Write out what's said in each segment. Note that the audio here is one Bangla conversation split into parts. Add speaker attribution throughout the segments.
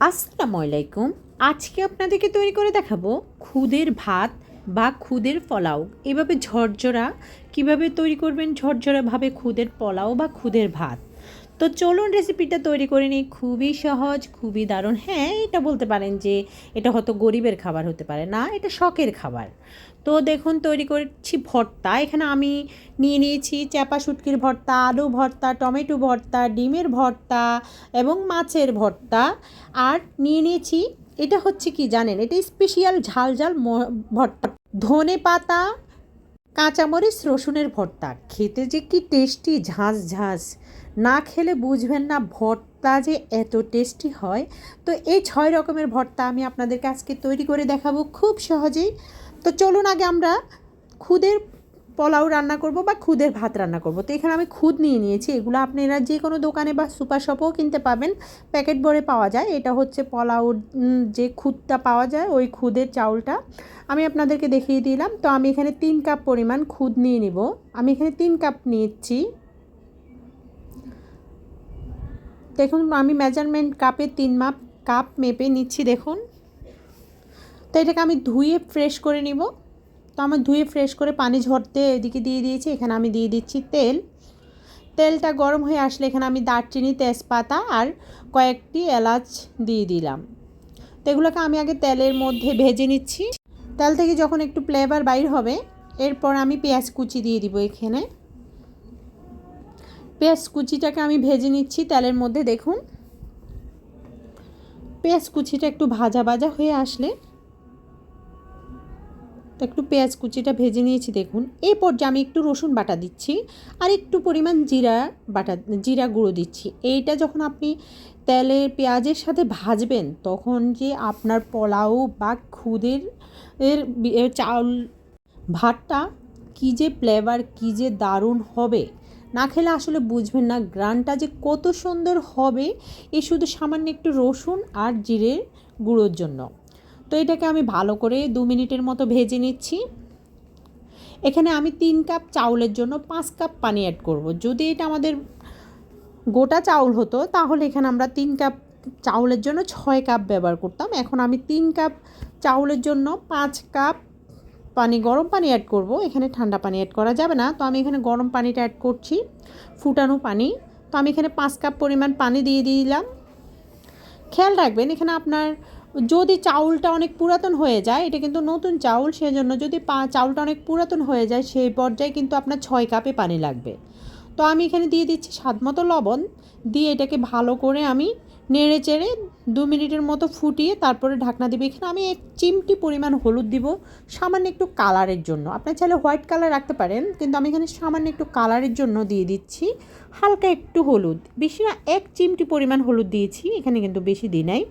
Speaker 1: আসসালামু আলাইকুম। আজকে আপনাদেরকে তৈরি করে দেখাবো খুদের ভাত বা খুদের পোলাও। এভাবে ঝরঝরা, কীভাবে তৈরি করবেন ঝরঝরাভাবে খুদের পোলাও বা খুদের ভাত? তো চলুন রেসিপিটা তৈরি করে নিই। খুবই সহজ, খুবই দারুণ। হ্যাঁ এটা বলতে পারেন যে এটা হয়তো গরিবের খাবার হতে পারে, না, এটা শখের খাবার। তো দেখুন, তৈরি করছি ভর্তা। এখানে আমি নিয়ে নিয়েছি চাপা শুটকির ভর্তা, আলু ভর্তা, টমেটো ভর্তা, ডিমের ভর্তা এবং মাছের ভর্তা। আর নিয়ে নিয়েছি, এটা হচ্ছে কি জানেন? এটা স্পেশাল ঝাল ঝাল ভর্তা। ধনে পাতা কাঁচামরিচ, রসুনের ভর্তা। খেতে যে কি টেস্টি ঝাঁস ঝাঁস না খেলে বুঝবেন না ভর্তা যে এত টেস্টি হয়। তো এই ছয় রকমের ভর্তা আমি আপনাদেরকে আজকে তৈরি করে দেখাবো খুব সহজেই। তো চলুন আগে আমরা খুদের পোলাও রান্না করব বা খুদের ভাত রান্না করব। তো এখানে আমি খুদ নিয়ে নিয়েছি। এগুলো আপনারা যে কোনো দোকানে বা সুপার শপেও কিনতে পাবেন। প্যাকেট ভরে পাওয়া যায়। এটা হচ্ছে পোলাওর উম, যে খুদটা পাওয়া যায় ওই খুদের চাউলটা। আমি আপনাদেরকে দেখিয়ে দিলাম। তো আমি এখানে তিন কাপ পরিমাণ খুদ নিয়ে নিব। আমি এখানে তিন কাপ নিচ্ছি দেখুন আমি মেজারমেন্ট কাপে তিন মাপ কাপ মেপে নিচ্ছি দেখুন। তো এটাকে আমি ধুয়ে ফ্রেশ করে নিব। তো আমার ধুয়ে ফ্রেশ করে পানি ঝরতে এদিকে দিয়ে দিয়েছি, এখানে আমি দিয়ে দিচ্ছি তেল। তেলটা গরম হয়ে আসলে এখানে আমি দারচিনি, তেজপাতা আর কয়েকটি এলাচ দিয়ে দিলাম। তো এগুলোকে আমি আগে তেলের মধ্যে ভেজে নিচ্ছি। তেল থেকে যখন একটু ফ্লেভার বাইর হবে, এরপর আমি পেঁয়াজ কুচি দিয়ে দিব এখানে। পেঁয়াজ কুচিটাকে আমি ভেজে নিচ্ছি তেলের মধ্যে, দেখুন। পেঁয়াজ কুচিটা একটু ভাজা ভাজা হয়ে আসলে তো একটু পেঁয়াজ কুচিটা ভেজে নিয়েছি দেখুন। এই পর্যায়ে আমি একটু রসুন বাটা দিচ্ছি আর একটু পরিমাণ জিরা বাটা, জিরা গুঁড়ো দিচ্ছি। এইটা যখন আপনি তেলে পেঁয়াজের সাথে ভাজবেন, তখন যে আপনার পোলাও বা খুদের এর চাউল ভাতটা কী যে ফ্লেভার কী যে দারুণ হবে, না খেলে আসলে বুঝবেন না। গ্রানটা যে কত সুন্দর হবে এই শুধু সামান্য একটু রসুন আর জিরের গুঁড়োর জন্য। তো এটাকে আমি ভালো করে দু মিনিটের মতো ভেজে নিচ্ছি। এখানে আমি তিন কাপ চাউলের জন্য পাঁচ কাপ পানি অ্যাড করব। যদি এটা আমাদের গোটা চাউল হতো, তাহলে এখানে আমরা তিন কাপ চাউলের জন্য ছয় কাপ ব্যবহার করতাম। এখন আমি তিন কাপ চাউলের জন্য পাঁচ কাপ পানি, গরম পানি অ্যাড করব। এখানে ঠান্ডা পানি অ্যাড করা যাবে না। তো আমি এখানে গরম পানিটা অ্যাড করছি, ফুটানো পানি। তো আমি এখানে পাঁচ কাপ পরিমাণ পানি দিয়ে দিলাম। খেয়াল রাখবেন, এখানে আপনার যদি চাউলটা অনেক পুরাতন হয়ে যায়, এটা কিন্তু নতুন চাউল, সেজন্য যদি পা, চাউলটা অনেক পুরাতন হয়ে যায়, সেই পর্যায়ে কিন্তু আপনার ছয় কাপে পানি লাগবে। তো আমি এখানে দিয়ে দিচ্ছি স্বাদ মতো লবণ, দিয়ে এটাকে ভালো করে আমি নেড়ে চেড়ে দু মিনিটের মতো ফুটিয়ে তারপরে ঢাকনা দেবো। এখানে আমি এক চিমটি পরিমাণ হলুদ দিব, সামান্য একটু কালারের জন্য। আপনি চাইলে হোয়াইট কালার রাখতে পারেন, কিন্তু আমি এখানে সামান্য একটু কালারের জন্য দিয়ে দিচ্ছি হালকা একটু হলুদ। বেশি না, এক চিমটি পরিমাণ হলুদ দিয়েছি, এখানে কিন্তু বেশি দিই নাই।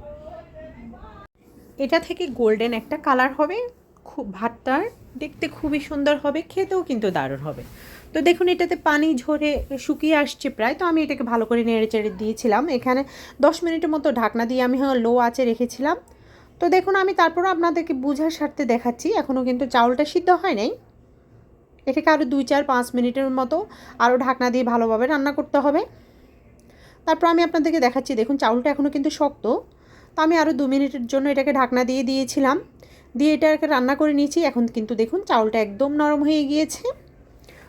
Speaker 1: এটা থেকে গোল্ডেন একটা কালার হবে, খুব ভাতটার, দেখতে খুবই সুন্দর হবে, খেতেও কিন্তু দারুণ হবে। তো দেখুন, এটাতে পানি ঝরে শুকিয়ে আসছে প্রায়, তো আমি এটাকে ভালো করে নেড়ে চেড়ে দিয়েছিলাম। এখানে দশ মিনিটের মতো ঢাকনা দিয়ে আমি লো আঁচে রেখেছিলাম। তো দেখুন, আমি তারপরও আপনাদেরকে বোঝার স্বার্থে দেখাচ্ছি এখনও কিন্তু চাউলটা সিদ্ধ হয় নাই। এটাকে আরও দুই, চার, পাঁচ মিনিটের মতো আরও ঢাকনা দিয়ে ভালোভাবে রান্না করতে হবে। তারপর আমি আপনাদেরকে দেখাচ্ছি, দেখুন, চাউলটা এখনও কিন্তু শক্ত। তো আমি আরও দু মিনিটের জন্য এটাকে ঢাকনা দিয়ে দিয়েছিলাম। দিয়ে এটাকে রান্না করে নিয়েছি। এখন কিন্তু দেখুন চাউলটা একদম নরম হয়ে গিয়েছে।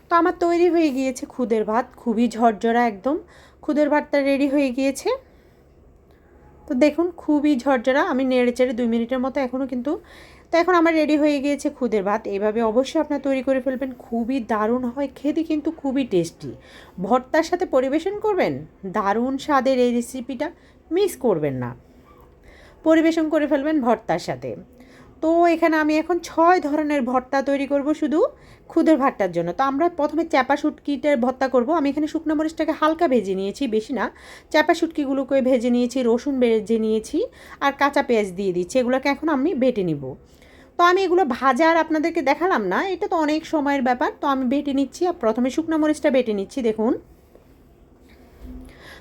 Speaker 1: তো আমার তৈরি হয়ে গিয়েছে খুদের ভাত। খুবই ঝরঝরা একদম। খুদের ভাতটা রেডি হয়ে গিয়েছে। তো দেখুন খুবই ঝরঝরা। আমি নেড়ে চেড়ে দুই মিনিটের মতো এখনও কিন্তু তো এখন আমার রেডি হয়ে গিয়েছে খুদের ভাত। এইভাবে অবশ্যই আপনার তৈরি করে ফেলবেন। খুবই দারুণ হয়। খেতে কিন্তু খুবই টেস্টি। ভর্তার সাথে পরিবেশন করবেন? দারুণ স্বাদের এই রেসিপিটা মিস করবেন না। পরিবেশন করে ফেলবেন ভর্তার সাথে। তো এখানে আমি এখন ছয় ধরনের ভর্তা তৈরি করব শুধু খুদের ভাতটার জন্য। তো আমরা প্রথমে চাপা শুটকিটার ভর্তা করব। আমি এখানে শুকনো মরিচটাকে হালকা ভেজে নিয়েছি, বেশি না। চাপা শুটকিগুলোকে ভেজে নিয়েছি, রসুন ভেজে নিয়েছি আর কাঁচা পেঁয়াজ দিয়ে দিচ্ছি। এগুলোকে এখন আমি বেটে নিব। তো আমি এগুলো ভাজা আর আপনাদেরকে দেখালাম না, এটা তো অনেক সময়ের ব্যাপার। তো আমি বেটে নিচ্ছি আর প্রথমে শুকনো মরিচটা বেটে নিচ্ছি, দেখুন।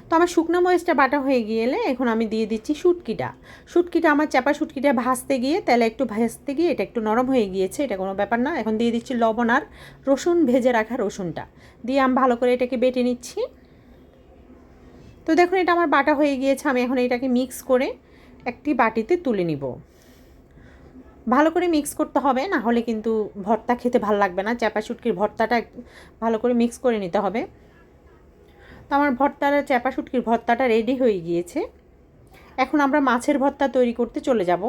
Speaker 1: তো আমার শুকনো মরিচটা বাটা হয়ে গেলে এখন আমি দিয়ে দিচ্ছি শুটকিটা। শুটকিটা আমার চাপা শুটকিটা ভাজতে গিয়ে তেলে একটু ভাজতে গিয়ে এটা একটু নরম হয়ে গিয়েছে, এটা কোনো ব্যাপার না। এখন দিয়ে দিচ্ছি লবণ আর রসুন, ভেজে রাখা রসুনটা। দিয়ে আমি ভালো করে এটাকে বেটে নিচ্ছি। তো দেখুন, এটা আমার বাটা হয়ে গিয়েছে, আমি এখন এটাকে মিক্স করে একটি বাটিতে তুলে নিব। ভালো করে মিক্স করতে হবে, না হলে কিন্তু ভর্তা খেতে ভালো লাগবে না। চ্যাপা শুটকির ভর্তাটা ভালো করে মিক্স করে নিতে হবে। তো আমার ভর্তার চ্যাপা শুটকির ভর্তাটা রেডি হয়ে গিয়েছে। এখন আমরা মাছের ভর্তা তৈরি করতে চলে যাব।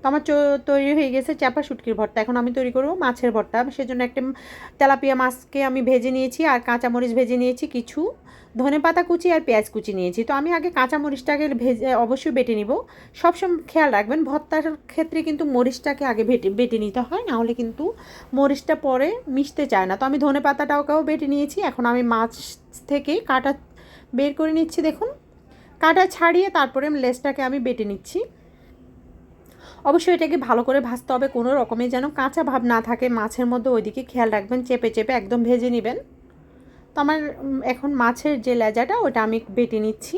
Speaker 1: তো আমার তৈরি হয়ে গেছে চাপা শুটকির ভর্তা। এখন আমি তৈরি করব মাছের ভর্তা। সেজন্য একটা তেলাপিয়া মাছকে আমি ভেজে নিয়েছি আর কাঁচামরিচ ভেজে নিয়েছি, কিছু ধনে পাতা কুচি আর পেঁয়াজ কুচি নিয়েছি। তো আমি আগে কাঁচা মরিচটাকে ভেজে অবশ্যই বেটে নিব। সবসময় খেয়াল রাখবেন, ভর্তার ক্ষেত্রে কিন্তু মরিচটাকে আগে বেটে বেটে নিতে হয়, নাহলে কিন্তু মরিচটা পরে মিশতে চায় না। তো আমি ধনে পাতাটাকেও বেটে নিয়েছি। এখন আমি মাছ থেকে কাটা বের করে নিচ্ছি, দেখুন। কাটা ছাড়িয়ে তারপরে লেসটাকে আমি বেটে নিচ্ছি। অবশ্যই এটাকে ভালো করে ভাজতে হবে। কোনো রকমে যেন কাঁচা ভাব না থাকে। মাছের মধ্যে ওইদিকে খেয়াল রাখবেন, চেপে চেপে একদম ভেজে নেবেন। তো আমার এখন মাছের যে লেজাটা, ওটা আমি বেটে নিচ্ছি।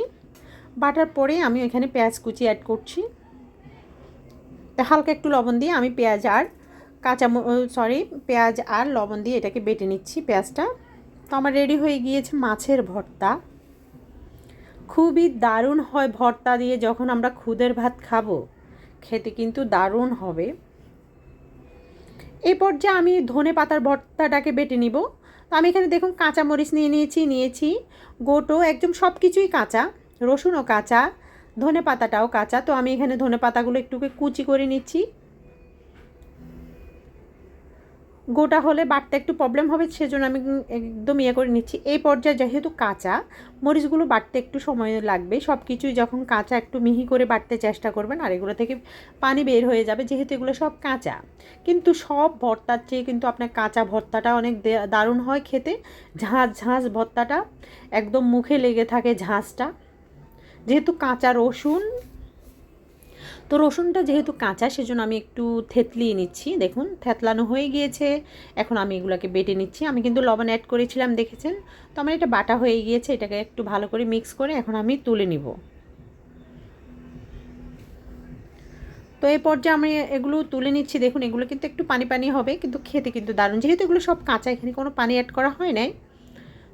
Speaker 1: বাটার পরে আমি এখানে পেঁয়াজ কুচি অ্যাড করছি। হালকা একটু লবণ দিয়ে আমি পেঁয়াজ আর কাঁচা সরি পেঁয়াজ আর লবণ দিয়ে এটাকে বেটে নিচ্ছি পেঁয়াজটা। তো আমার রেডি হয়ে গিয়েছে মাছের ভর্তা। খুবই দারুণ হয় ভর্তা দিয়ে যখন আমরা খুদের ভাত খাব। খেতে কিন্তু দারুণ হবে। এই পর্যায়ে আমি ধনে পাতার ভর্তাটাকে বেটে নিব। তো আমি এখানে দেখুন কাঁচামরিচ নিয়ে নিয়েছি নিয়েছি, গোটো, একদম সব কিছুই কাঁচা, রসুনও কাঁচা, ধনে পাতাটাও কাঁচা। তো আমি এখানে ধনে পাতাগুলো একটু কুচি করে নিচ্ছি। গোটা হলে বাটতে একটু প্রবলেম হবে, সেজন্য আমি একদম ইয়ে করে নিচ্ছি। এই পর্যায়ে যেহেতু কাঁচা, মরিচগুলো বাটতে একটু সময় লাগবে। সব কিছুই যখন কাঁচা একটু মিহি করে বাটতে চেষ্টা করবেন, আর এগুলো থেকে পানি বের হয়ে যাবে, যেহেতু এগুলো সব কাঁচা। কিন্তু সব ভর্তার চেয়ে কিন্তু আপনার কাঁচা ভর্তাটা অনেক দারুণ হয় খেতে। ঝাঁঝ ঝাঁঝ ভর্তাটা একদম মুখে লেগে থাকে ঝাঁঝটা। যেহেতু কাঁচা রসুন তো রসুনটা যেহেতু কাঁচা, সেজন্য আমি একটু থেতলিয়ে নিচ্ছি। দেখুন, থেতলানো হয়ে গিয়েছে। এখন আমি এগুলোকে বেটে নিচ্ছি। আমি কিন্তু লবণ অ্যাড করেছিলাম, দেখেছেন? তো আমার এটা বাটা হয়ে গিয়েছে, এটাকে একটু ভালো করে মিক্স করে এখন আমি তুলে নিব। তো এই পর্যায়ে আমি এগুলো তুলে নিচ্ছি। দেখুন, এগুলো কিন্তু একটু পানি পানি হবে, কিন্তু খেতে কিন্তু দারুণ। যেহেতু এগুলো সব কাঁচা, এখানে কোনো পানি অ্যাড করা হয় নাই।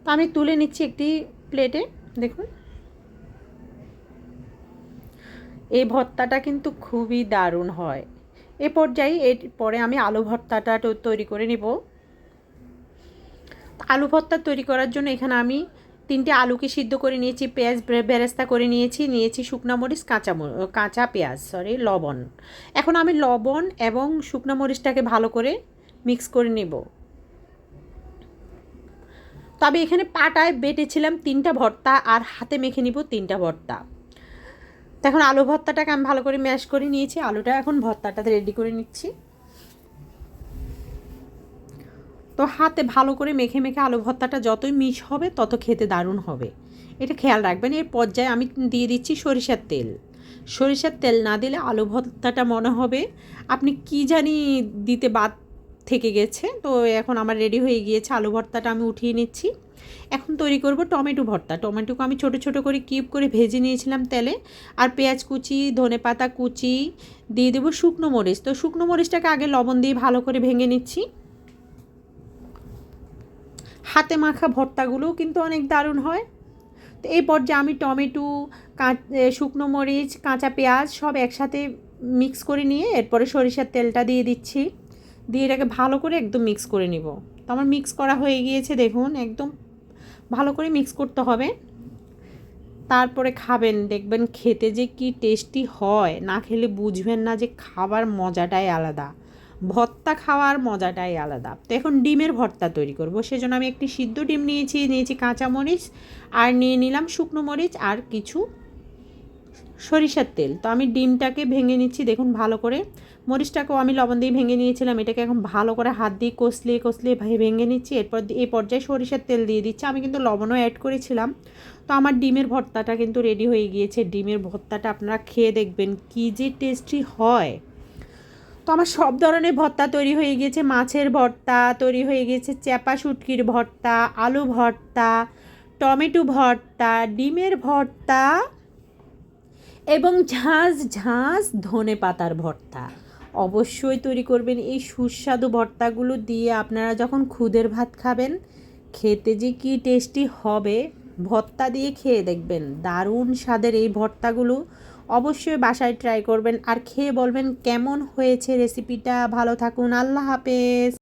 Speaker 1: তো আমি তুলে নিচ্ছি একটি প্লেটে দেখুন। এই ভর্তাটা কিন্তু খুবই দারুণ হয়। এ পর্যায়ে এর পরে আমি আলু ভর্তাটা তৈরি করে নেব। আলু ভর্তা তৈরি করার জন্য এখানে আমি তিনটে আলুকে সিদ্ধ করে নিয়েছি, পেঁয়াজ বেরেস্তা করে নিয়েছি নিয়েছি শুকনা মরিচ, কাঁচা কাঁচা পেঁয়াজ সরি লবণ। এখন আমি লবণ এবং শুকনা মরিচটাকে ভালো করে মিক্স করে নেব। তবে এখানে পাটায় বেটেছিলাম তিনটা ভর্তা আর হাতে মেখে নিব তিনটা ভর্তা। তো এখন আলু ভর্তাটাকে আমি ভালো করে ম্যাশ করে নিয়েছি। আলুটা এখন ভর্তাটাতে রেডি করে নিচ্ছি। তো হাতে ভালো করে মেখে মেখে আলু ভর্তাটা যতই মিশ হবে, তত খেতে দারুণ হবে। এটা খেয়াল রাখবেন, এর পর্যায়ে আমি দিয়ে দিচ্ছি সরিষার তেল। সরিষার তেল না দিলে আলু ভর্তাটা মনে হবে, আপনি কি জানি দিতে বাদ থেকে গেছে। তো এখন আমার রেডি হয়ে গিয়েছে, আলু ভর্তাটা আমি উঠিয়ে নিচ্ছি। এখন তৈরি করব টমেটো ভর্তা। টমেটোকে আমি ছোট ছোট করে কিউব করে ভেজে নিয়েছিলাম তেলে। আর পেঁয়াজ কুচি, ধনে পাতা কুচি, দিয়ে দেবো শুকনো মরিচ। তো শুকনো মরিচটাকে আগে লবণ দিয়ে ভালো করে ভেঙে নিচ্ছি। হাতে মাখা ভর্তাগুলোও কিন্তু অনেক দারুণ হয়। তো এই পর্যায়ে আমি টমেটো শুকনো মরিচ, কাঁচা পেঁয়াজ সব একসাথে মিক্স করে নিয়ে এরপরে সরিষার তেলটা দিয়ে দিচ্ছি। দিয়ে এটাকে ভালো করে একদম মিক্স করে নিব। তো আমার মিক্স করা হয়ে গিয়েছে, দেখুন, একদম ভালো করে মিক্স করতে হবে। তারপরে খাবেন, দেখবেন খেতে যে কি টেস্টি হয়, না খেলে বুঝবেন না যে খাবার মজাটাই আলাদা। ভর্তা খাওয়ার মজাটাই আলাদা। তো এখন ডিমের ভর্তা তৈরি করব। সেজন্য আমি একটি সিদ্ধ ডিম নিয়েছি নিয়েছি কাঁচা মরিচ, আর নিয়ে নিলাম শুকনো মরিচ আর কিছু সরিষার তেল। তো আমি ডিমটাকে ভেঙে নিচ্ছি, দেখুন ভালো করে। মরিচটাকেও আমি লবণ দিয়ে ভেঙে নিয়েছিলাম, এটাকে এখন ভালো করে হাত দিয়ে কষলিয়ে কষলিয়ে ভেঙে নিচ্ছি। এরপর এই পর্যায়ে সরিষার তেল দিয়ে দিচ্ছি। আমি কিন্তু লবণও অ্যাড করেছিলাম। তো আমার ডিমের ভর্তাটা কিন্তু রেডি হয়ে গিয়েছে। ডিমের ভর্তাটা আপনারা খেয়ে দেখবেন কী যে টেস্টি হয়। তো আমার সব ধরনের ভর্তা তৈরি হয়ে গিয়েছে। মাছের ভর্তা তৈরি হয়ে গিয়েছে, চ্যাপা শুটকির ভর্তা, আলু ভর্তা, টমেটো ভর্তা, ডিমের ভর্তা। এবং ঝাঁঝ ঝাঁঝ ধনে পাতার ভর্তা। অবশ্যই তৈরি করবেন এই সুস্বাদু ভর্তাগুলো দিয়ে আপনারা যখন খুদের ভাত খাবেন, খেতে যে কি টেস্টি হবে, ভর্তা দিয়ে খেয়ে দেখবেন। দারুণ স্বাদের এই ভর্তাগুলো অবশ্যই বাসায় ট্রাই করবেন আর খেয়ে বলবেন কেমন হয়েছে রেসিপিটা। ভালো থাকুন, আল্লাহ হাফেজ।